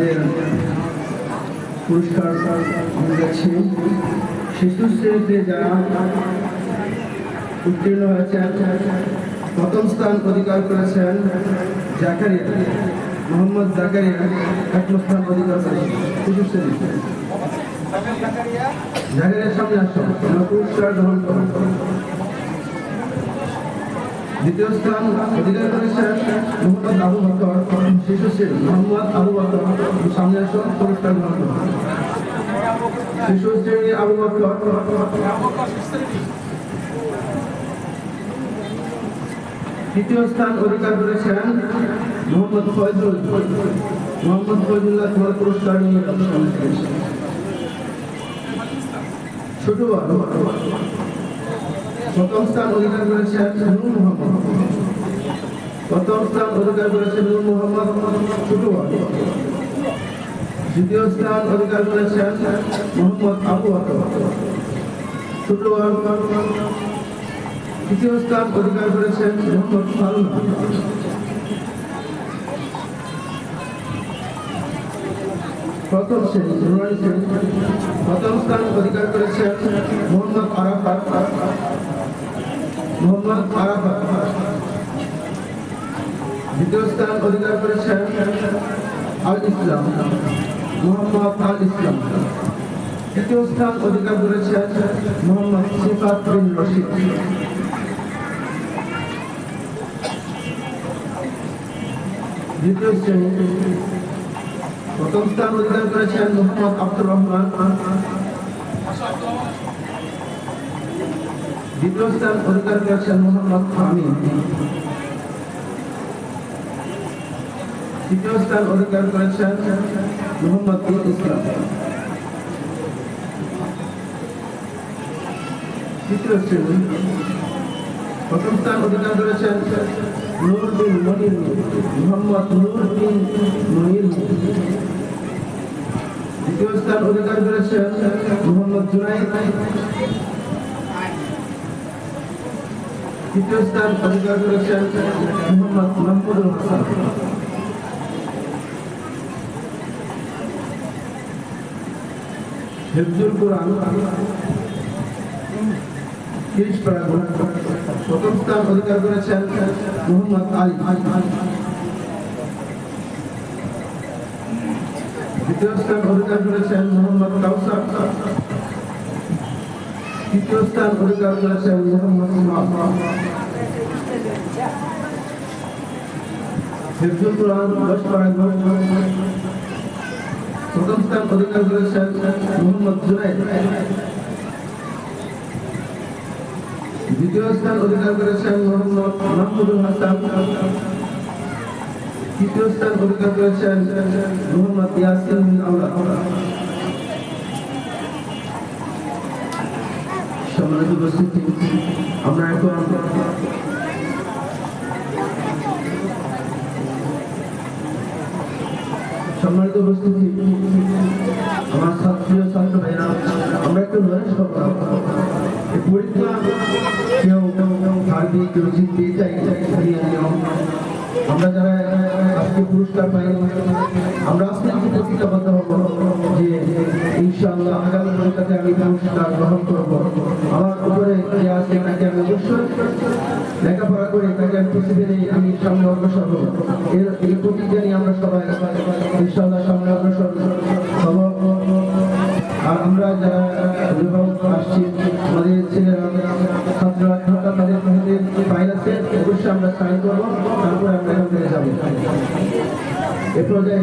তাদের পুরস্কার আমরা যাচ্ছি। শিশু শ্রেণীতে যারা উত্তীর্ণ হয়েছেন, প্রথম স্থান অধিকার করেছেন জাকারিয়া, মোহাম্মদ জাকারিয়া প্রথম স্থান অধিকার করেছেন শিশু শ্রেণি জাকারিয়ার সামনে আসো, আমরা পুরস্কার গ্রহণ করুন দ্বিতীয় স্থান অধিকার করেছেন মোহাম্মদ আবু বকর। শিশু শ্রেণি মোহাম্মদ আবু বকর। সামনে আসো পুরস্কার গ্রহণ করুন শিশু শ্রেণি আবু বকর। তৃতীয় স্থান অধিকার করেছেন মোহাম্মদ ফয়জুল। মোহাম্মদ ফয়জুল্লাহ তোমার পুরস্কার নিয়ে ছোট প্রথম স্থান অধিকার করেছেন নূর মোহাম্মদ। প্রথম স্থান অধিকার করেছেন নূর মোহাম্মদ ছোট দ্বিতীয় স্থান অধিকার করেছেন মোহাম্মদ আবু তৃতীয় স্থান অধিকার করেছেন মোহাম্মদ ফারুক। প্রথম শ্রেণি প্রথম স্থান অধিকার করেছেন মোহাম্মদ আরাফাত। মোহাম্মদ আরাফাত। দ্বিতীয় স্থান অধিকার করেছেন আল ইসলাম। মোহাম্মদ আল ইসলাম। তৃতীয় স্থান অধিকার করেছেন মোহাম্মদ সিফাত বিন রশিদ। দ্বিতীয় শ্রেণি। প্রথম স্থান অধিকার করেছেন মোহাম্মদ আব্দুর রহমান। দ্বিতীয় স্থান অধিকার করেছেন মোহাম্মদ আমিন তৃতীয় স্থান অধিকার করেছেন মোহাম্মদ ইসলাম। তৃতীয় শ্রেণি প্রথম স্থান অধিকার করেছেন নূর মনির মোহাম্মদ নূর মনির দ্বিতীয় স্থান অধিকার করেছেন মোহাম্মদ জুনাইদ। তৃতীয় স্থান অধিকার মোহাম্মদ হেফজুল কোরআন প্রথম স্থান অধিকার করেছেন মোহাম্মদ আলী দ্বিতীয় স্থান অধিকার করেছেন মোহাম্মদ কাউসার। তৃতীয় স্থান অধিকার করেছেন মোহাম্মদ হিফজুল কোরআন দশ পারা প্রথম স্থান অধিকার করেছেন মোহাম্মদ জুনাইদ। দ্বিতীয় স্থান অধিকার করেছেন মোহাম্মদ মাহমুদুল হাসান। তৃতীয় স্থান অধিকার করেছেন মোহাম্মদ ইয়াসিন বিন সম্মানিত উপস্থিতি। আমরা এখন সম্মানিত উপস্থিতি। আমার ছাত্র ছাত্র ভাইরা আমরা একটু নয় সব এই পরীক্ষা কেউ আমরা যারা আজকে পুরস্কার পাই আমরা থেকে প্রতিজ্ঞাবদ্ধ হব যে ইনশাআল্লাহ আগামী পরীক্ষাতে আমি পুরস্কার গ্রহণ করব। আমার উপরে যে আছে তাকে আমি অবশ্যই লেখাপড়া করে তাকে আমি পৃথিবীর আমি সামনে অগ্রসর হব। এর এই প্রতিজ্ঞা নিয়ে আমরা সবাই ইনশাআল্লাহ সামনে অগ্রসর হব। আর আমরা যারা অভিভাবক আসছি, আমাদের ছেলেরা, ছাত্ররা ছাত্ররা তাদের মেয়েদের ফাইল আছে, অবশ্যই আমরা সাইন করব, তারপরে আমরা এখান থেকে যাব। এ পর্যায়ে